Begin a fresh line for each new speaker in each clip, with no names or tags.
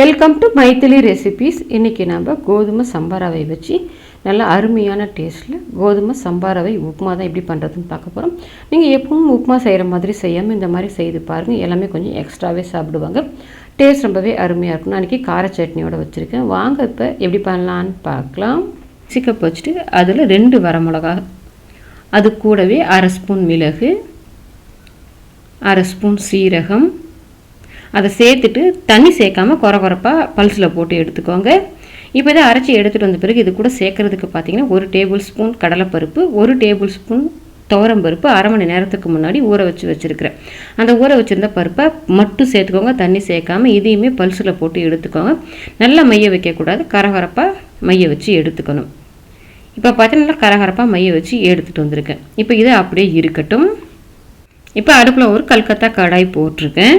Welcome to Maithili recipes இன்றைக்கி நம்ம கோதுமை சம்பாராவை வச்சு நல்ல அருமையான டேஸ்ட்டில் கோதுமை சம்பாராவை உப்புமா தான் எப்படி பண்ணுறதுன்னு பார்க்க போகிறோம் நீங்கள் எப்பவும் உப்புமா செய்கிற மாதிரி செய்யாமல் இந்த மாதிரி செய்து பாருங்கள் எல்லாமே கொஞ்சம் எக்ஸ்ட்ராவே சாப்பிடுவாங்க. டேஸ்ட் ரொம்பவே அருமையாக இருக்கும். நான் இன்றைக்கி கார சட்னியோட வச்சுருக்கேன். வாங்க இப்போ எப்படி பண்ணலான்னு பார்க்கலாம். சிக்கப் வச்சுட்டு அதில் ரெண்டு வரமிளகா அது கூடவே அரை ஸ்பூன் மிளகு அரை ஸ்பூன் சீரகம் அதை சேர்த்துட்டு தண்ணி சேர்க்காம குறை குறைப்பாக பல்ஸில் போட்டு எடுத்துக்கோங்க. இப்போ இதை அரைச்சி எடுத்துகிட்டு வந்த பிறகு இது கூட சேர்க்குறதுக்கு பார்த்தீங்கன்னா ஒரு டேபிள் ஸ்பூன் கடலைப்பருப்பு ஒரு டேபிள் ஸ்பூன் துவரம்பருப்பு அரை மணி நேரத்துக்கு முன்னாடி ஊற வச்சு வச்சுருக்கிறேன். அந்த ஊற வச்சுருந்த பருப்பை மட்டும் சேர்த்துக்கோங்க தண்ணி சேர்க்காம இதையுமே பல்ஸில் போட்டு எடுத்துக்கோங்க. நல்லா மைய வைக்கக்கூடாது கரகரப்பாக மைய வச்சு எடுத்துக்கணும். இப்போ பார்த்தீங்கன்னா கரகரப்பாக மைய வச்சு எடுத்துகிட்டு வந்திருக்கேன். இப்போ இதை அப்படியே இருக்கட்டும். இப்போ அடுப்பில் ஒரு கல்கத்தா கடாய் போட்டிருக்கேன்.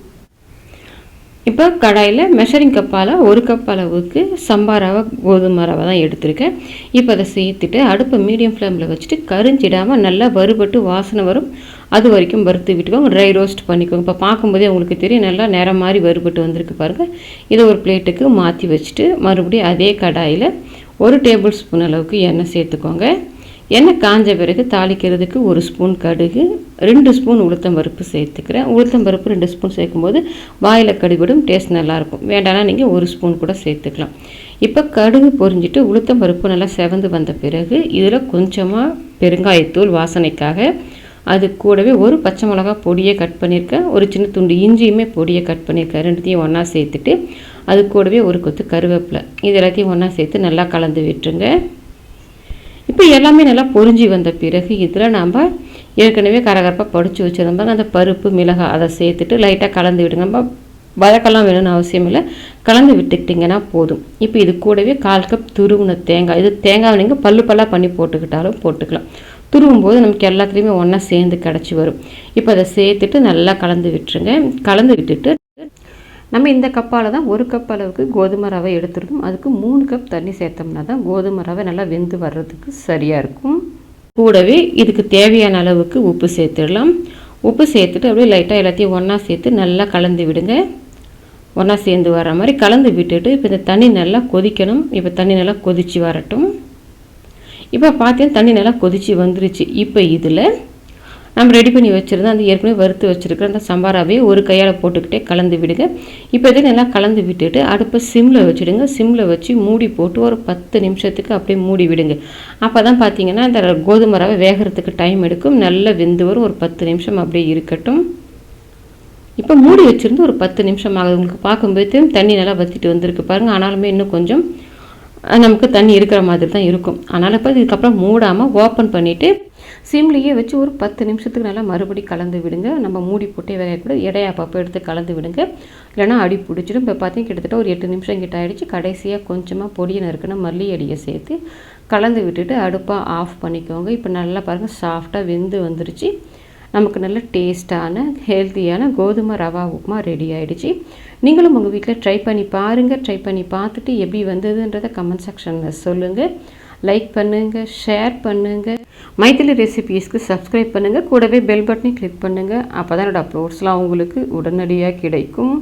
இப்போ கடாயில் மெஷரிங் கப்பால் ஒரு கப் அளவுக்கு சம்பா ரவை கோதுமை ரவை தான் எடுத்திருக்கேன். இப்போ அதை சேர்த்துட்டு அடுப்பை மீடியம் ஃப்ளேமில் வச்சுட்டு கரிஞ்சிடாமல் நல்லா வறுபட்டு வாசனை வரும். அது வரைக்கும் வறுத்து விட்டுக்கோங்க. ட்ரை ரோஸ்ட் பண்ணிக்கோங்க. இப்போ பார்க்கும்போதே உங்களுக்கு தெரியும் நல்லா நேரம் மாதிரி வறுபட்டு வந்திருக்கு பாருங்கள் இதை ஒரு பிளேட்டுக்கு மாற்றி வச்சுட்டு மறுபடியும் அதே கடாயில் ஒரு டேபிள் ஸ்பூன் அளவுக்கு எண்ணெய் சேர்த்துக்கோங்க. எண்ணெய் காஞ்ச பிறகு தாளிக்கிறதுக்கு ஒரு ஸ்பூன் கடுகு ரெண்டு ஸ்பூன் உளுத்தம் பருப்பு சேர்த்துக்கிறேன். உளுத்தம் பருப்பு ரெண்டு ஸ்பூன் சேர்க்கும்போது வாயில் கடுவிடும் டேஸ்ட் நல்லாயிருக்கும். வேண்டாம்னா நீங்கள் ஒரு ஸ்பூன் கூட சேர்த்துக்கலாம். இப்போ கடுகு பொரிஞ்சிட்டு உளுத்தம் பருப்பு நல்லா செவந்து வந்த பிறகு இதில் கொஞ்சமாக பெருங்காயத்தூள் வாசனைக்காக அது கூடவே ஒரு பச்சை மிளகா பொடியை கட் பண்ணியிருக்கேன். ஒரு சின்ன துண்டு இஞ்சியுமே பொடியை கட் பண்ணியிருக்கேன். ரெண்டுத்தையும் ஒன்றா சேர்த்துட்டு அது கூடவே ஒரு கொத்து கருவேப்பிலை. இது எல்லாத்தையும் ஒன்றா சேர்த்து நல்லா கலந்து விட்டுருங்க. இப்போ எல்லாமே நல்லா பொறிஞ்சி வந்த பிறகு இதில் நாம் ஏற்கனவே கரகரப்பாக படித்து வச்சுருந்தோம் அந்த பருப்பு மிளகாய் அதை சேர்த்துட்டு லைட்டாக கலந்து விடுங்க. நம்ம வதக்கெல்லாம் வேணும்னு அவசியம் இல்லை. கலந்து விட்டுக்கிட்டிங்கன்னா போதும். இப்போ இது கூடவே கால் கப் துருவின தேங்காய். இது தேங்காய் நீங்கள் பல்லு பல்லாக பண்ணி போட்டுக்கிட்டாலும் போட்டுக்கலாம். துருவும் போது நமக்கு எல்லாத்துலேயுமே ஒன்றா சேர்ந்து கிடச்சி வரும். இப்போ அதை சேர்த்துட்டு நல்லா கலந்து விட்டுருங்க. கலந்து விட்டுட்டு நம்ம இந்த கப்பால் தான் ஒரு கப் அளவுக்கு கோதுமை ரவை எடுத்துருக்கோம். அதுக்கு மூணு கப் தண்ணி சேர்த்தோம்னா தான் கோதுமை ரவை நல்லா வெந்து வர்றதுக்கு சரியாக இருக்கும். கூடவே இதுக்கு தேவையான அளவுக்கு உப்பு சேர்த்துடலாம். உப்பு சேர்த்துட்டு அப்படியே லைட்டாக எல்லாத்தையும் ஒன்றா சேர்த்து நல்லா கலந்து விடுங்க. ஒன்றா சேர்ந்து வர மாதிரி கலந்து விட்டுட்டு இப்போ இந்த தண்ணி நல்லா கொதிக்கணும். இப்போ தண்ணி நல்லா கொதித்து வரட்டும். இப்போ பார்த்தீங்கன்னா தண்ணி நல்லா கொதித்து வந்துருச்சு. இப்போ இதில் நம்ம ரெடி பண்ணி வச்சுருந்தோம் அந்த ஏற்கனவே வறுத்து வச்சுருக்கிற அந்த சம்பாராவே ஒரு கையால் போட்டுக்கிட்டே கலந்து விடுங்க. இப்போ இதை நல்லா கலந்து விட்டுட்டு அடுப்பை சிம்மில் வச்சுடுங்க. சிம்மில் வச்சு மூடி போட்டு ஒரு பத்து நிமிஷத்துக்கு அப்படியே மூடி விடுங்க. அப்போ தான் பார்த்தீங்கன்னா அந்த கோதுமை ரவை வேகிறதுக்கு டைம் எடுக்கும். நல்லா வெந்து வரும். ஒரு பத்து நிமிஷம் அப்படியே இருக்கட்டும். இப்போ மூடி வச்சுருந்து ஒரு பத்து நிமிஷம் ஆகுது. உங்களுக்கு பார்க்கும்போது தண்ணி நல்லா வற்றிட்டு வந்திருக்கு பாருங்கள் ஆனாலுமே இன்னும் கொஞ்சம் நமக்கு தண்ணி இருக்கிற மாதிரி தான் இருக்கும். அதனால் இப்போ இதுக்கப்புறம் மூடாமல் ஓப்பன் பண்ணிவிட்டு சிம்லேயே வச்சு ஒரு பத்து நிமிஷத்துக்கு நல்லா மறுபடி கலந்து விடுங்க. நம்ம மூடி போட்டே வேகக்கூட இடையா அப்பப்போ எடுத்து கலந்து விடுங்க. இல்லைனா அடி பிடிச்சிடும். இப்போ பார்த்தீங்கன்னா கிட்டத்தட்ட ஒரு எட்டு நிமிஷம் கிட்ட ஆகிடுச்சு கடைசியாக கொஞ்சமாக பொடியை நறுக்கணும் மல்லி அடியை சேர்த்து கலந்து விட்டுட்டு அடுப்பாக ஆஃப் பண்ணிக்கோங்க. இப்போ நல்லா பாருங்கள் சாஃப்டாக வெந்து வந்துருச்சு. நமக்கு நல்ல டேஸ்ட்டான ஹெல்த்தியான கோதுமை ரவா உப்புமா ரெடி ஆகிடுச்சு நீங்களும் உங்கள் வீட்டில் ட்ரை பண்ணி பாருங்கள் ட்ரை பண்ணி பார்த்துட்டு எப்படி வந்ததுன்றதை கமெண்ட் செக்ஷனில் சொல்லுங்கள் லைக் பண்ணுங்கள் ஷேர் பண்ணுங்கள் மைத்திலி ரெசிபீஸ்க்கு சப்ஸ்கிரைப் பண்ணுங்கள் கூடவே பெல் பட்டனை கிளிக் பண்ணுங்கள் அப்போ தான் என்னோடய அப்லோட்ஸ்லாம் உங்களுக்கு உடனடியாக கிடைக்கும்.